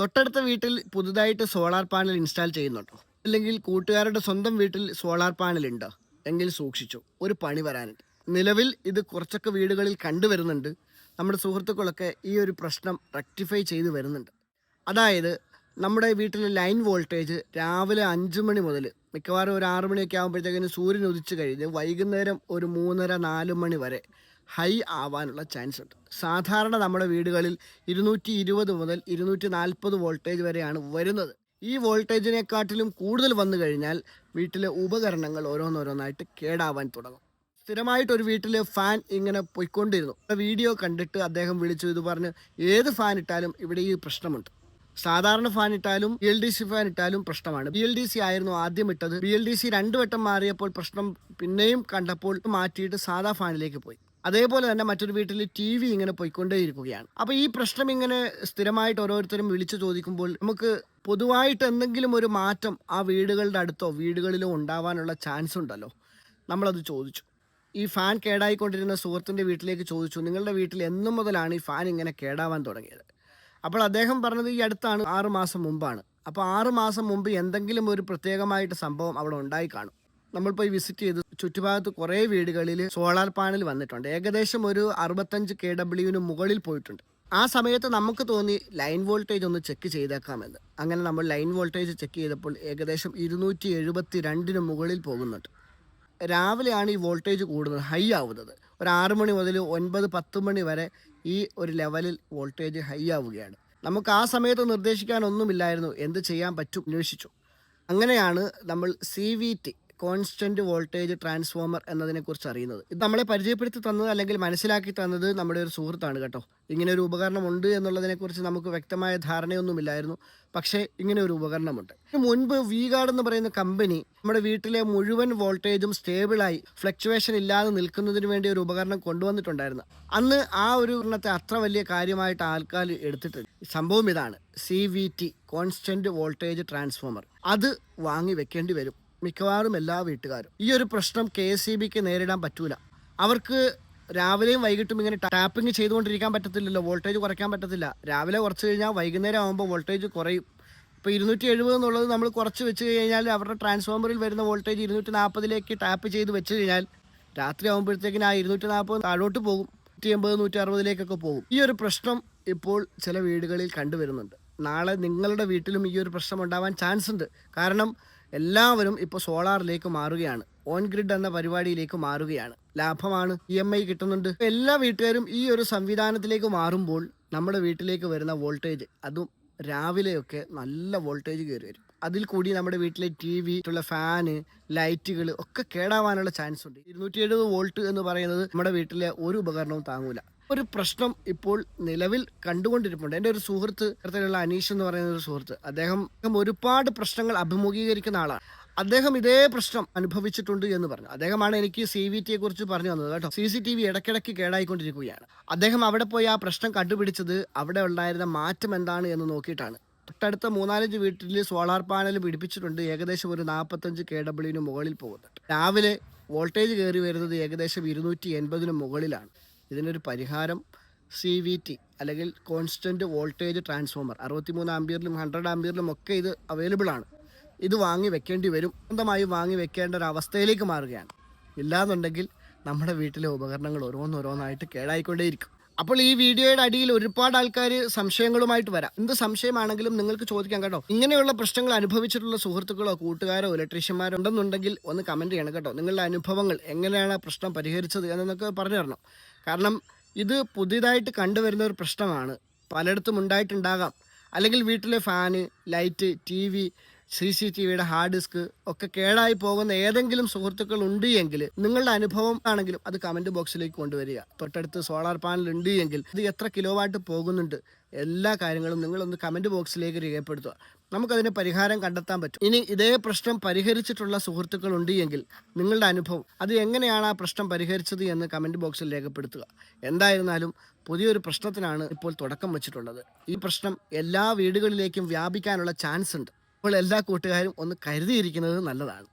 തൊട്ടടുത്ത വീട്ടിൽ പുതുതായിട്ട് സോളാർ പാനൽ ഇൻസ്റ്റാൾ ചെയ്യുന്നുണ്ടോ. അല്ലെങ്കിൽ കൂട്ടുകാരുടെ സ്വന്തം വീട്ടിൽ സോളാർ പാനൽ ഉണ്ടോ. എങ്കിൽ സൂക്ഷിച്ചു. ഒരു പണി വരാനുണ്ട് നിലവിൽ ഇത് കുറച്ചൊക്കെ വീടുകളിൽ കണ്ടുവരുന്നുണ്ട്. നമ്മുടെ സുഹൃത്തുക്കളൊക്കെ ഈ ഒരു പ്രശ്നം റെക്ടിഫൈ ചെയ്ത് വരുന്നുണ്ട്. അതായത് നമ്മുടെ വീട്ടിലെ ലൈൻ വോൾട്ടേജ് രാവിലെ അഞ്ച് മണി മുതൽ മിക്കവാറും ഒരു ആറ് മണിയൊക്കെ ആകുമ്പോഴത്തേക്കിന് സൂര്യൻ ഉദിച്ചു കഴിഞ്ഞ് വൈകുന്നേരം ഒരു മൂന്നര നാല് മണി വരെ ഹൈ ആവാനുള്ള ചാൻസ് ഉണ്ട്. സാധാരണ നമ്മുടെ വീടുകളിൽ ഇരുന്നൂറ്റി ഇരുപത് മുതൽ ഇരുന്നൂറ്റി നാൽപ്പത് വോൾട്ടേജ് വരെയാണ് വരുന്നത്. ഈ വോൾട്ടേജിനെക്കാട്ടിലും കൂടുതൽ വന്നു കഴിഞ്ഞാൽ വീട്ടിലെ ഉപകരണങ്ങൾ ഓരോന്നോരോന്നായിട്ട് കേടാവാൻ തുടങ്ങും. സ്ഥിരമായിട്ട് ഒരു വീട്ടിൽ ഫാൻ ഇങ്ങനെ പൊയ്ക്കൊണ്ടിരുന്നു. വീഡിയോ കണ്ടിട്ട് അദ്ദേഹം വിളിച്ചു ഇത് പറഞ്ഞ് ഏത് ഫാൻ ഇട്ടാലും ഇവിടെ ഈ പ്രശ്നമുണ്ട്. സാധാരണ ഫാൻ ഇട്ടാലും B L D C fan ഇട്ടാലും പ്രശ്നമാണ്. ബി എൽ ഡി സി ആയിരുന്നു ആദ്യം ഇട്ടത്. ബി എൽ ഡി സി രണ്ടു വട്ടം മാറിയപ്പോൾ പ്രശ്നം പിന്നെയും കണ്ടപ്പോൾ മാറ്റിയിട്ട് സാധാ ഫാനിലേക്ക് പോയി. അതേപോലെ തന്നെ മറ്റൊരു വീട്ടിൽ ടി വി ഇങ്ങനെ പോയിക്കൊണ്ടേയിരിക്കുകയാണ്. അപ്പോൾ ഈ പ്രശ്നം ഇങ്ങനെ സ്ഥിരമായിട്ട് ഓരോരുത്തരും വിളിച്ചു ചോദിക്കുമ്പോൾ നമുക്ക് പൊതുവായിട്ട് എന്തെങ്കിലും ഒരു മാറ്റം ആ വീടുകളുടെ അടുത്തോ വീടുകളിലോ ഉണ്ടാവാനുള്ള ചാൻസ് ഉണ്ടല്ലോ? നമ്മളത് ചോദിച്ചു. ഈ ഫാൻ കേടായിക്കൊണ്ടിരുന്ന സുഹൃത്തിന്റെ വീട്ടിലേക്ക് ചോദിച്ചു. നിങ്ങളുടെ വീട്ടിൽ എന്നു മുതലാണ് ഈ ഫാൻ ഇങ്ങനെ കേടാവാൻ തുടങ്ങിയത്. അപ്പോൾ അദ്ദേഹം പറഞ്ഞത് ഈ അടുത്താണ് ആറ് മാസം മുമ്പാണ്. അപ്പോൾ ആറ് മാസം മുമ്പ് എന്തെങ്കിലും ഒരു പ്രത്യേകമായിട്ട് സംഭവം അവിടെ ഉണ്ടായി കാണും. നമ്മൾ പോയി വിസിറ്റ് ചെയ്ത് ചുറ്റുഭാഗത്ത് കുറേ വീടുകളിൽ സോളാർ പാനൽ വന്നിട്ടുണ്ട്. ഏകദേശം ഒരു അറുപത്തഞ്ച് കെ ഡബ്ല്യുവിന് മുകളിൽ പോയിട്ടുണ്ട്. ആ സമയത്ത് നമുക്ക് തോന്നി ലൈൻ വോൾട്ടേജ് ഒന്ന് ചെക്ക് ചെയ്തേക്കാമെന്ന്. അങ്ങനെ നമ്മൾ ലൈൻ വോൾട്ടേജ് ചെക്ക് ചെയ്തപ്പോൾ ഏകദേശം ഇരുന്നൂറ്റി എഴുപത്തി രണ്ടിന് മുകളിൽ പോകുന്നുണ്ട്. രാവിലെയാണ് ഈ വോൾട്ടേജ് കൂടുന്നത് ഹൈ ആവുന്നത്. ഒരു ആറ് മണി മുതൽ ഒൻപത് പത്ത് മണി വരെ ഈ ഒരു ലെവലിൽ വോൾട്ടേജ് ഹൈ ആവുകയാണ്. നമുക്ക് ആ സമയത്ത് നിർദ്ദേശിക്കാനൊന്നുമില്ലായിരുന്നു എന്ത് ചെയ്യാൻ പറ്റും അന്വേഷിച്ചു. അങ്ങനെയാണ് നമ്മൾ C V T constant voltage transformer എന്നതിനെക്കുറിച്ച് അറിയുന്നത്. ഇത് നമ്മളെ പരിചയപ്പെടുത്തി തന്നത് അല്ലെങ്കിൽ മനസ്സിലാക്കി തന്നത് നമ്മുടെ ഒരു സുഹൃത്താണ് കേട്ടോ. ഇങ്ങനെ ഒരു ഉപകരണം ഉണ്ട് എന്നുള്ളതിനെക്കുറിച്ച് നമുക്ക് വ്യക്തമായ ധാരണയൊന്നുമില്ലായിരുന്നു. പക്ഷേ ഇങ്ങനെ ഒരു ഉപകരണമുണ്ട്. മുൻപ് വി ഗാർഡ് എന്ന് പറയുന്ന കമ്പനി നമ്മുടെ വീട്ടിലെ മുഴുവൻ വോൾട്ടേജും സ്റ്റേബിളായി ഫ്ലക്ച്വേഷൻ ഇല്ലാതെ നിൽക്കുന്നതിന് വേണ്ടി ഒരു ഉപകരണം കൊണ്ടുവന്നിട്ടുണ്ടായിരുന്നു. അന്ന് ആ ഒരു ഉപകരണത്തെ അത്ര വലിയ കാര്യമായിട്ട് ആൾക്കാർ എടുത്തിട്ടില്ല. സംഭവം ഇതാണ്. C V T constant voltage transformer അത് വാങ്ങി വെക്കേണ്ടി വരും. മിക്കവാറും എല്ലാ വീട്ടുകാരും. ഈ ഒരു പ്രശ്നം കെ എസ് ഇ ബിക്ക് നേരിടാൻ പറ്റൂല. അവർക്ക് രാവിലെയും വൈകിട്ടും ഇങ്ങനെ ടാപ്പിംഗ് ചെയ്തുകൊണ്ടിരിക്കാൻ പറ്റത്തില്ലല്ലോ വോൾട്ടേജ് കുറയ്ക്കാൻ പറ്റത്തില്ല. രാവിലെ കുറച്ച് കഴിഞ്ഞാൽ വൈകുന്നേരം ആകുമ്പോൾ വോൾട്ടേജ് കുറയും. ഇപ്പോൾ ഇരുന്നൂറ്റി എഴുപത് എന്നുള്ളത് നമ്മൾ കുറച്ച് വെച്ച് കഴിഞ്ഞാൽ അവരുടെ ട്രാൻസ്ഫോമറിൽ വരുന്ന വോൾട്ടേജ് ഇരുന്നൂറ്റി നാൽപ്പതിലേക്ക് ടാപ്പ് ചെയ്ത് വെച്ച് കഴിഞ്ഞാൽ രാത്രി ആകുമ്പോഴത്തേക്കിന് ആ ഇരുന്നൂറ്റി നാൽപ്പത് താഴോട്ട് പോകും. നൂറ്റി എൺപത് നൂറ്റി അറുപതിലേക്കൊക്കെ പോകും. ഈ ഒരു പ്രശ്നം ഇപ്പോൾ ചില വീടുകളിൽ കണ്ടുവരുന്നുണ്ട്. നാളെ നിങ്ങളുടെ വീട്ടിലും ഈ ഒരു പ്രശ്നം ഉണ്ടാവാൻ ചാൻസ് ഉണ്ട് കാരണം എല്ലാവരും ഇപ്പോൾ സോളാറിലേക്ക് മാറുകയാണ്. ഓൺ ഗ്രിഡ് എന്ന പരിപാടിയിലേക്ക് മാറുകയാണ്. ലാഭമാണ്. ഇ എം ഐ കിട്ടുന്നുണ്ട്. എല്ലാ വീട്ടുകാരും ഈ ഒരു സംവിധാനത്തിലേക്ക് മാറുമ്പോൾ നമ്മുടെ വീട്ടിലേക്ക് വരുന്ന വോൾട്ടേജ് അതും രാവിലെയൊക്കെ നല്ല വോൾട്ടേജ് കയറി വരും. അതിൽ കൂടി നമ്മുടെ വീട്ടിലെ ടി വി ഉള്ള ഫാന് ലൈറ്റുകൾ ഒക്കെ കേടാവാനുള്ള ചാൻസ് ഉണ്ട് ഇരുന്നൂറ്റി എഴുപത് വോൾട്ട് എന്ന് പറയുന്നത് നമ്മുടെ വീട്ടിലെ ഒരു ഉപകരണവും താങ്ങൂല. ഒരു പ്രശ്നം ഇപ്പോൾ നിലവിൽ കണ്ടുകൊണ്ടിരിപ്പുണ്ട്. എന്റെ ഒരു സുഹൃത്ത് ഇത്തരത്തിലുള്ള അനീഷ് എന്ന് പറയുന്ന ഒരു സുഹൃത്ത് അദ്ദേഹം ഒരുപാട് പ്രശ്നങ്ങൾ അഭിമുഖീകരിക്കുന്ന ആളാണ്. അദ്ദേഹം ഇതേ പ്രശ്നം അനുഭവിച്ചിട്ടുണ്ട് എന്ന് പറഞ്ഞു. അദ്ദേഹമാണ് എനിക്ക് സി വി ടിയെ കുറിച്ച് പറഞ്ഞു തന്നത് കേട്ടോ. സി സി ടി വി ഇടയ്ക്കിടയ്ക്ക് കേടായിക്കൊണ്ടിരിക്കുകയാണ്. അദ്ദേഹം അവിടെ പോയി ആ പ്രശ്നം കണ്ടുപിടിച്ചത് അവിടെ ഉണ്ടായിരുന്ന മാറ്റം എന്താണ് എന്ന് നോക്കിയിട്ടാണ്. തൊട്ടടുത്ത മൂന്നാലഞ്ച് വീട്ടിൽ സോളാർ പാനൽ പിടിപ്പിച്ചിട്ടുണ്ട്. ഏകദേശം ഒരു നാൽപ്പത്തഞ്ച് കെ ഡബ്ല്യുവിന് മുകളിൽ പോകുന്നുണ്ട്. രാവിലെ വോൾട്ടേജ് കയറി വരുന്നത് ഏകദേശം ഇരുന്നൂറ്റി എൺപതിന് മുകളിലാണ്. ഇതിനൊരു പരിഹാരം സി വി ടി അല്ലെങ്കിൽ കോൺസ്റ്റന്റ് വോൾട്ടേജ് ട്രാൻസ്ഫോമർ അറുപത്തിമൂന്ന് ആംബിയറിലും ഹൺഡ്രഡ് ആംബിയറിലും ഒക്കെ ഇത് അവൈലബിൾ ആണ്. ഇത് വാങ്ങി വെക്കേണ്ടി വരും. സ്വന്തമായി വാങ്ങി വെക്കേണ്ട ഒരു അവസ്ഥയിലേക്ക് മാറുകയാണ്. ഇല്ലാന്നുണ്ടെങ്കിൽ നമ്മുടെ വീട്ടിലെ ഉപകരണങ്ങൾ ഓരോന്നോരോന്നായിട്ട് കേടായിക്കൊണ്ടേയിരിക്കും. അപ്പോൾ ഈ വീഡിയോയുടെ അടിയിൽ ഒരുപാട് ആൾക്കാർ സംശയങ്ങളുമായിട്ട് വരാം. എന്ത് സംശയമാണെങ്കിലും നിങ്ങൾക്ക് ചോദിക്കാം കേട്ടോ. ഇങ്ങനെയുള്ള പ്രശ്നങ്ങൾ അനുഭവിച്ചിട്ടുള്ള സുഹൃത്തുക്കളോ കൂട്ടുകാരോ ഇലക്ട്രീഷ്യന്മാരോ ഉണ്ടെന്നുണ്ടെങ്കിൽ ഒന്ന് കമന്റ് ചെയ്യണം കേട്ടോ. നിങ്ങളുടെ അനുഭവങ്ങൾ എങ്ങനെയാണ് ആ പ്രശ്നം പരിഹരിച്ചത് എന്നൊക്കെ പറഞ്ഞു തരണം. കാരണം ഇത് പുതിയതായിട്ട് കണ്ടുവരുന്ന ഒരു പ്രശ്നമാണ്. പലയിടത്തും ഉണ്ടായിട്ടുണ്ടാകാം. അല്ലെങ്കിൽ വീട്ടിലെ fan light T C C T വിയുടെ ഹാർഡ് ഡിസ്ക് ഒക്കെ കേടായി പോകുന്ന ഏതെങ്കിലും സുഹൃത്തുക്കൾ ഉണ്ട് എങ്കിൽ നിങ്ങളുടെ അനുഭവം ആണെങ്കിലും അത് കമന്റ് ബോക്സിലേക്ക് കൊണ്ടുവരിക. തൊട്ടടുത്ത് സോളാർ പാനൽ ഉണ്ട് എങ്കിൽ ഇത് എത്ര കിലോ വാട്ട് പോകുന്നുണ്ട് എല്ലാ കാര്യങ്ങളും നിങ്ങളൊന്ന് കമന്റ് ബോക്സിലേക്ക് രേഖപ്പെടുത്തുക. നമുക്കതിന് പരിഹാരം കണ്ടെത്താൻ പറ്റും. ഇനി ഇതേ പ്രശ്നം പരിഹരിച്ചിട്ടുള്ള സുഹൃത്തുക്കൾ ഉണ്ട് എങ്കിൽ നിങ്ങളുടെ അനുഭവം അത് എങ്ങനെയാണ് ആ പ്രശ്നം പരിഹരിച്ചത് എന്ന് കമന്റ് ബോക്സിൽ രേഖപ്പെടുത്തുക. എന്തായിരുന്നാലും പുതിയൊരു പ്രശ്നത്തിനാണ് ഇപ്പോൾ തുടക്കം വെച്ചിട്ടുള്ളത്. ഈ പ്രശ്നം എല്ലാ വീടുകളിലേക്കും വ്യാപിക്കാനുള്ള ചാൻസ് ഉണ്ട്. അപ്പോൾ എല്ലാ കൂട്ടുകാരും ഒന്ന് കരുതിയിരിക്കുന്നത് നല്ലതാണ്.